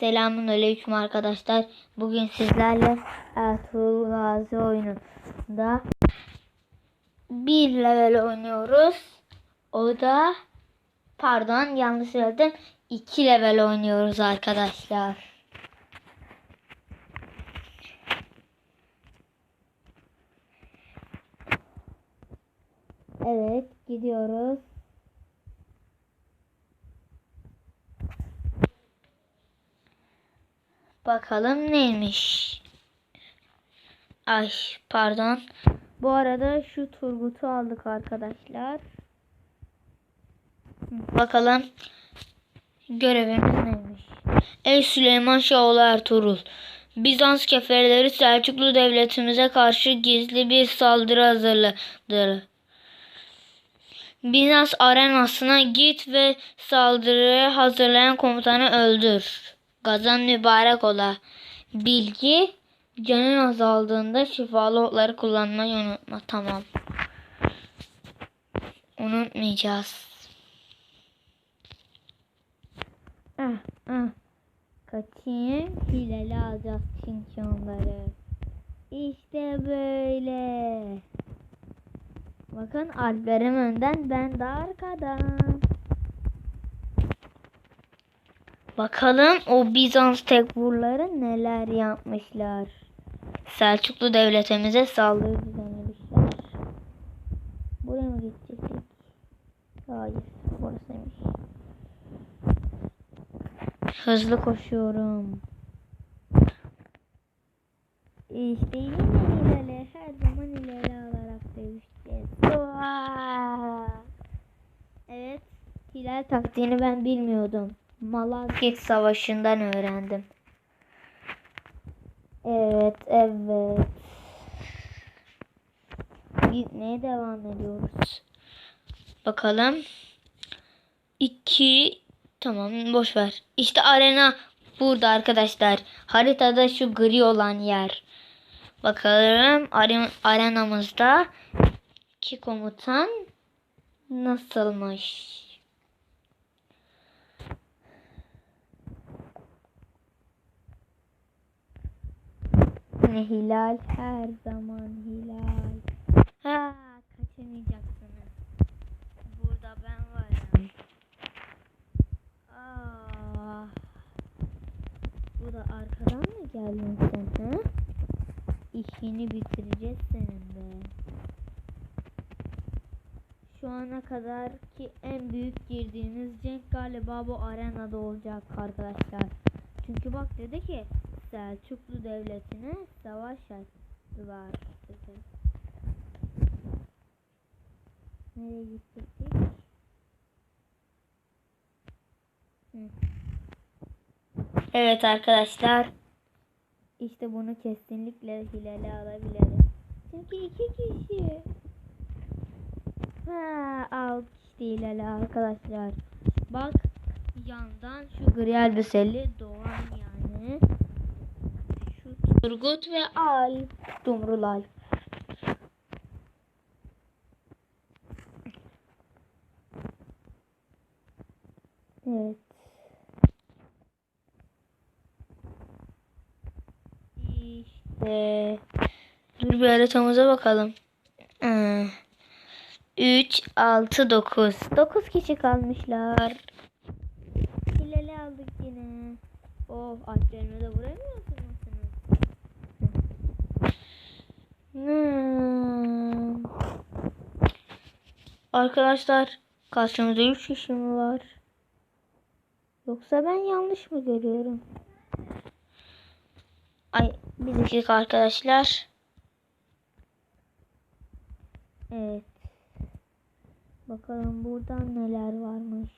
Selamun aleyküm arkadaşlar. Bugün sizlerle Ertuğrul Gazi oyununda bir level oynuyoruz. O da pardon yanlış söyledim. iki level oynuyoruz arkadaşlar. Evet gidiyoruz. Bakalım neymiş. Ay pardon. Bu arada şu Turgut'u aldık arkadaşlar. Bakalım görevimiz neymiş. Ey Süleyman Şahoğlu Ertuğrul. Bizans keferleri Selçuklu devletimize karşı gizli bir saldırı hazırladı. Bizans arenasına git ve saldırıyı hazırlayan komutanı öldür. Gazan mübarek ola. Bilgi canın azaldığında şifalı otları kullanmayı unutma. Tamam. Unutmayacağız. Ah, ah. Kaçayım. Hileli alacağız çünkü onları. İşte böyle. Bakın Alplerim önden ben de arkadan. Bakalım o Bizans tekburları neler yapmışlar. Selçuklu devletimize saldırı düzenlemişler. Buraya mı gidecektik? Hayır, burasıymış. Hızlı koşuyorum. İşte yine ileri, her zaman ileri alarak dövüşeceğiz. Evet, hilal taktiğini ben bilmiyordum. Malazgirt Savaşı'ndan öğrendim. Evet, evet. Gitmeye devam ediyoruz. Bakalım. İki. Tamam boş ver. İşte arena burada arkadaşlar. Haritada şu gri olan yer. Bakalım are- arenamızda iki komutan nasılmış? Yine hilal her zaman hilal. Ha kaçamayacaksınız. Burada ben varım. Aa. Bu da arkadan mı geldin sen ha? İşini bitireceğiz senin de. Şu ana kadar ki en büyük girdiğimiz cenk galiba bu arenada olacak arkadaşlar. Çünkü bak dedi ki Selçuklu devletine savaş açtılar dedi. Nereye? Hı. Evet arkadaşlar. İşte bunu kesinlikle hilale alabiliriz. Çünkü iki kişi. Ha, al işte hilale arkadaşlar. Bak yandan şu gri elbiseli Doğan yani. Turgut ve Al. Dumrul Al. Evet. İşte. Dur bir haritamıza bakalım. 3, 6, 9. 9 kişi kalmışlar. Hilali aldık yine. Oh alplerine de vuramıyorsunuz. Hmm. Arkadaşlar karşımızda 3 kişi mi var? Yoksa ben yanlış mı görüyorum? Ay bir arkadaşlar. Evet. Bakalım buradan neler varmış.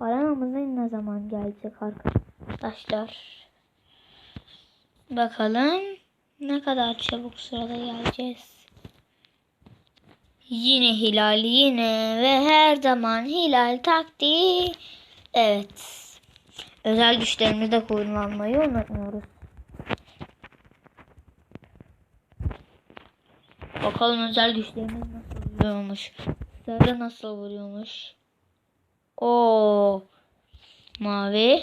Aramamıza ne zaman gelecek arkadaşlar? Bakalım ne kadar çabuk sırada geleceğiz. Yine hilal yine ve her zaman hilal taktiği. Evet. Özel güçlerimizde kullanmayı unutmuyoruz. Bakalım özel güçlerimiz nasıl vuruyormuş. Sarı nasıl vuruyormuş. O mavi.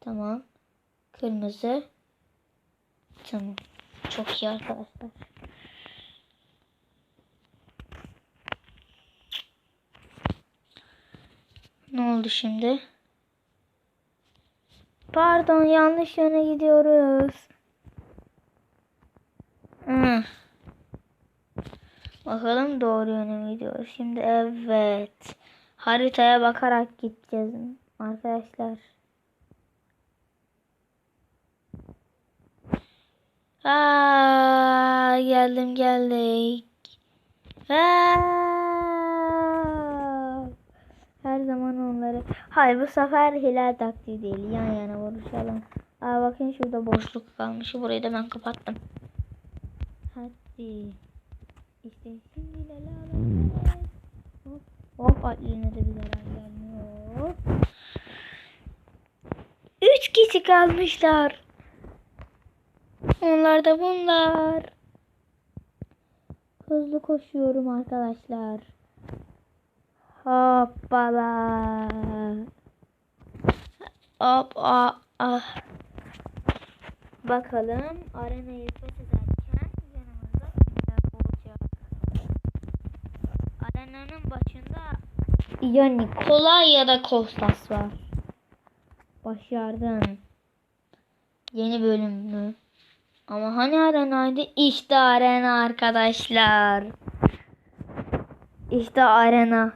Tamam. Kırmızı. Tamam. Çok iyi arkadaşlar. Ne oldu şimdi? Pardon yanlış yöne gidiyoruz. Hı. Bakalım doğru yöne mi gidiyoruz? Şimdi evet. Haritaya bakarak gideceğiz arkadaşlar. Aa, geldim geldik. Aa, her zaman onları. Hayır bu sefer hilal taktiği değil. Yan yana vuruşalım. Aa bakın şurada boşluk kalmış. Burayı da ben kapattım. Hadi. İşte şimdi hilal alalım. Hop hop Adli'ne de bir zarar gelmiyor. Üç kişi kalmışlar. Onlar da bunlar. Hızlı koşuyorum arkadaşlar. Hoppala. Hop ah, ah. Bakalım arenayı fethederken yanımızda kimler olacak? Arenanın başında ya Nikola ya da Kostas var. Başardın. Yeni bölüm mü? Ama hani arenaydı? İşte arena arkadaşlar. İşte arena.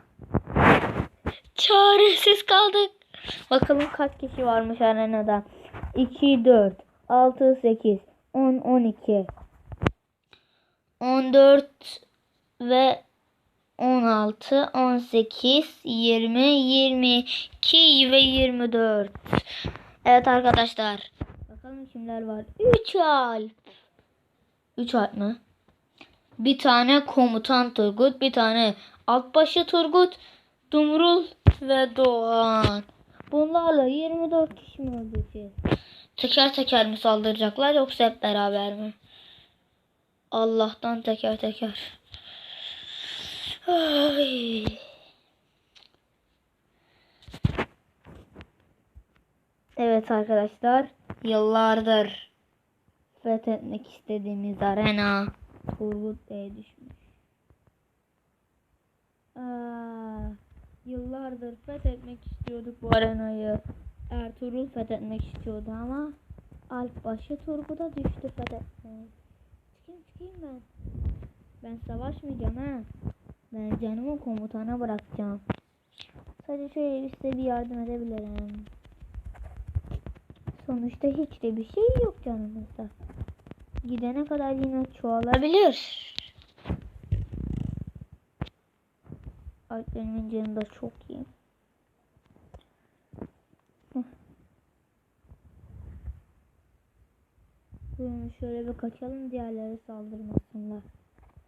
Çaresiz kaldık. Bakalım kaç kişi varmış arenada. 2, 4, 6, 8, 10, 12, 14 ve 16, 18, 20, 22 ve 24. Evet arkadaşlar. Bakalım kimler var. 3 alp. 3 alp mı? Bir tane komutan Turgut, bir tane altbaşı Turgut, Dumrul ve Doğan. Bunlarla 24 kişi mi öldüreceğiz? Teker teker mi saldıracaklar yoksa hep beraber mi? Allah'tan teker teker. Ay. Evet arkadaşlar. Yıllardır fethetmek istediğimiz arena Turgut Bey'e düşmüş. Aa, yıllardır fethetmek istiyorduk bu arenayı. Ertuğrul fethetmek istiyordu ama Alpbaşı Turgut'a düştü fethetmeye. Çıkayım çıkayım ben. Ben savaşmayacağım ha. Ben canımı komutana bırakacağım. Sadece şöyle size bir yardım edebilirim. Sonuçta hiç de bir şey yok canımızda. Gidene kadar yine çoğalabilir. Alplerimin canı da çok iyi. Şöyle bir kaçalım diğerleri saldırmasınlar.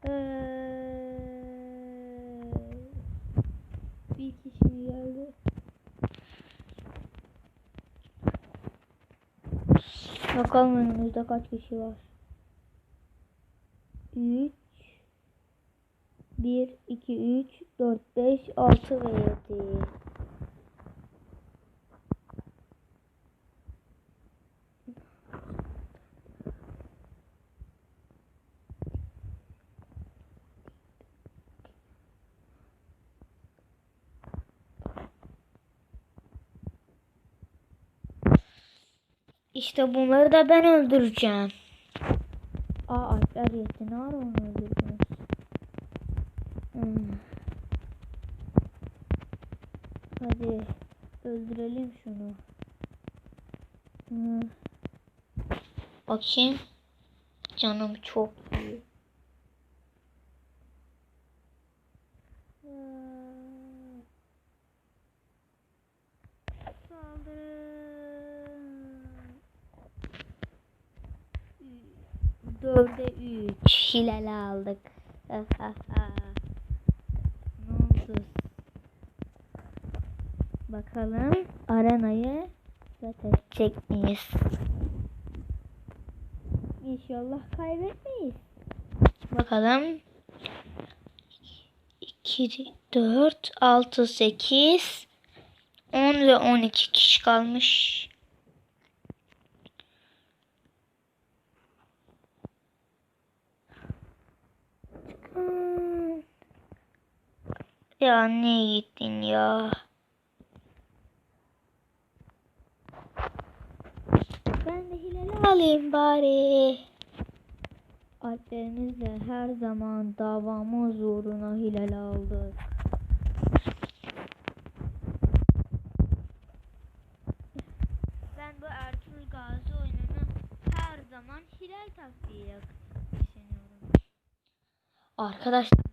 Ee, bir kişi mi geldi? Bakalım önümüzde kaç kişi var. 3 1 2 3 4 5 6 ve 7 İşte bunları da ben öldüreceğim. Aa Alpler yetti. Ne ara onu öldürdünüz? Hmm. Hadi öldürelim şunu. Hmm. Bakayım. Canım çok iyi. Dörde üç. Hilal aldık. ne oldu? Bakalım arenayı fethedecek miyiz? İnşallah kaybetmeyiz. Bakalım. 2, 4, 6, 8, 10 ve 12 kişi kalmış. Ya ne gittin ya? Ben de hileli alayım bari. Alplerimizle her zaman davamız uğruna hilal aldık. Ben bu Ertuğrul Gazi oyununu her zaman hilal taktiğiyle düşünüyorum. Arkadaşlar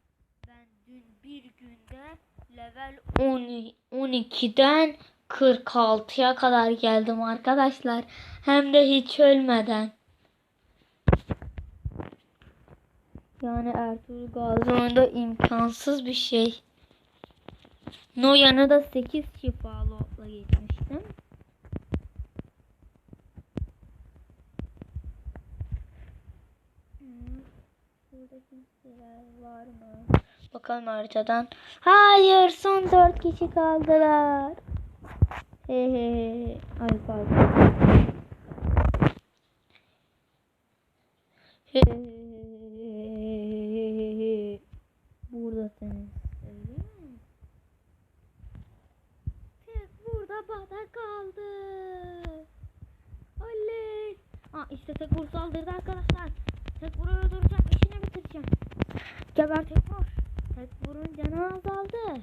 bir günde level 10 12'den 46'ya kadar geldim arkadaşlar. Hem de hiç ölmeden. Yani Ertuğrul Gazi oyunda imkansız bir şey. Noyan'ı da 8 şifalı otla geçmiştim. Hmm, Burada kimseler var mı? Bakalım haritadan. Hayır son 4 kişi kaldılar. He he he. Ay pardon. Buradasınız. Öyle? Tek burada bana kaldı. Oley. Aa işte tek vur saldırdı arkadaşlar. Tek vuru öldüreceğim. işini bitireceğim. Geber tek vur. Tek vurun canı azaldı.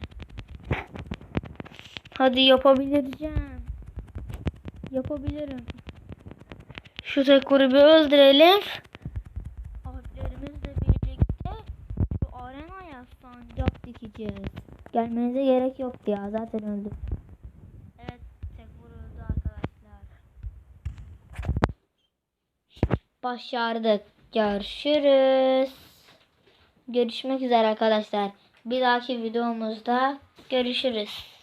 Hadi yapabiliriz. Edeceğim. Yapabilirim. Şu tekuru bir öldürelim. Harflerimizle birlikte şu arenaya sancak dikeceğiz. Gelmenize gerek yoktu ya zaten öldüm. Evet tek vuruldu arkadaşlar. Başardık. Görüşürüz. Görüşmek üzere arkadaşlar. Bir dahaki videomuzda görüşürüz.